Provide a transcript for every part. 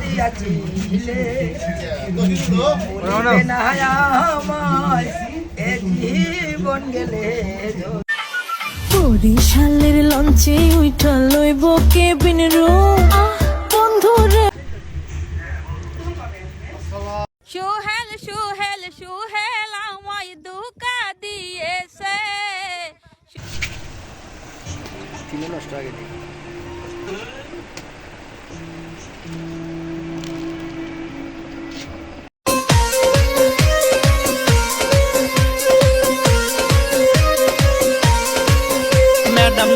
দিয়াছিলে না আমায় এ জীবন গেলে বরিশালের লঞ্চে উইঠা লইব কেবিন রে। সুহেল সুহেল সুহেল আমায় ধোকা দিয়েছে। ম্যাডাম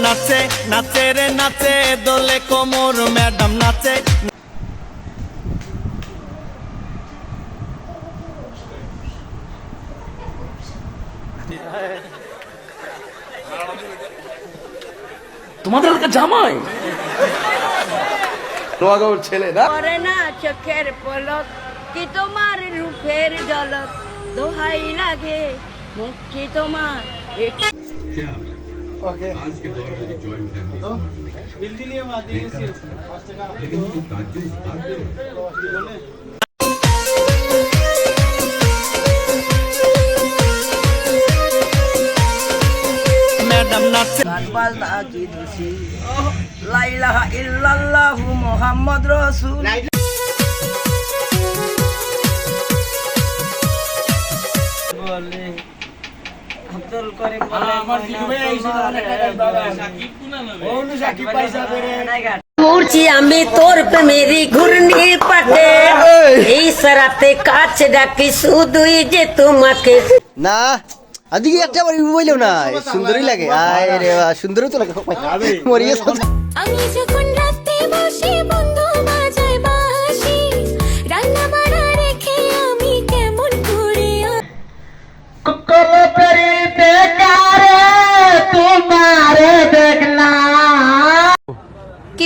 নাচে নাচে রে নাচে দোলে কোমর ম্যাডাম নাচে। তোমাদের এলাকা জামাই। নোয়াগাঁওর ছেলে না? করে না চোখের পলক কি তোমার রূপের ঝলক? দোহাই লাগে মুখি তোমার? ओके आज के दौर में जॉइंट फैमिली तो मिलती नहीं हम आते हैं सिर्फ़। फ़र्स्ट का। लेकिन जो राज्य इस बात में ला इलाहा इल्लल्लाहु मोहम्मद रसूल। না ও সাকিব পয়সা করে ঘুরছি আমি তোর প্রেমেরই ঘূর্ণি পাটে এই। সারাতে কাছে ডাকি শুধুই যে তোমাকে। না আদিকে একটা বার বইলেও না সুন্দরই লাগে। আয় রে বাহ, সুন্দরই তো লাগে। মরিয়ে আমি যখন রাতে বসে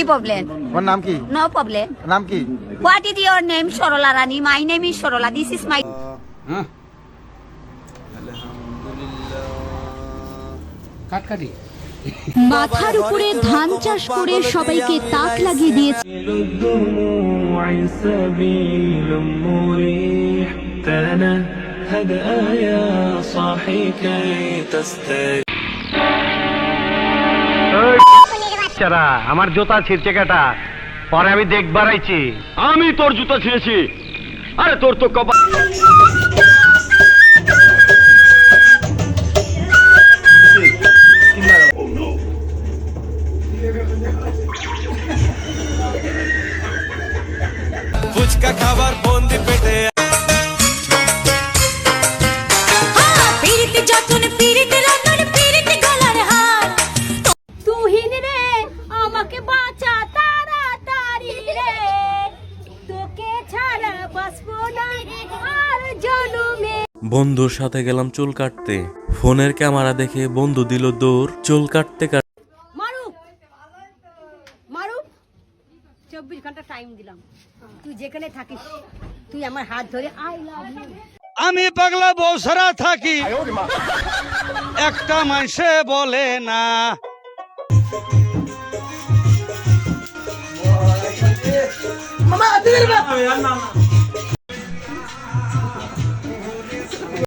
কি প্রবলেম তোমার নাম কি নো প্রবলেম নাম কি what is your name Sarala Rani my name is Sarala this is my মাথার উপরে ধান চাষ করে সবাইকে তাক লাগিয়ে দিয়েছে الدموع سبيل مريح تنهد يا صاحي كي বাচ্চারা আমার জুতা ছিঁড়ছে কেটা। পরে আমি দেখবার আইছি। আমি তোর জুতা ছিঁড়েছি। আরে তোর তো কপা ফুচকা খাবার বন্ধুর সাথে গেলাম চুল কাটতে। ফোনের ক্যামেরা দেখে বন্ধু দিল দৌড়। চুল কাটতে কাটতে মারুফ! মারুফ! চব্বিশ ঘণ্টা টাইম দিলাম। তুই যেখানে থাকিস তুই আমার হাত ধরে আই লাভ আমি পাগলা বৌসরা থাকি। একটা মাইসে বলে না। মামা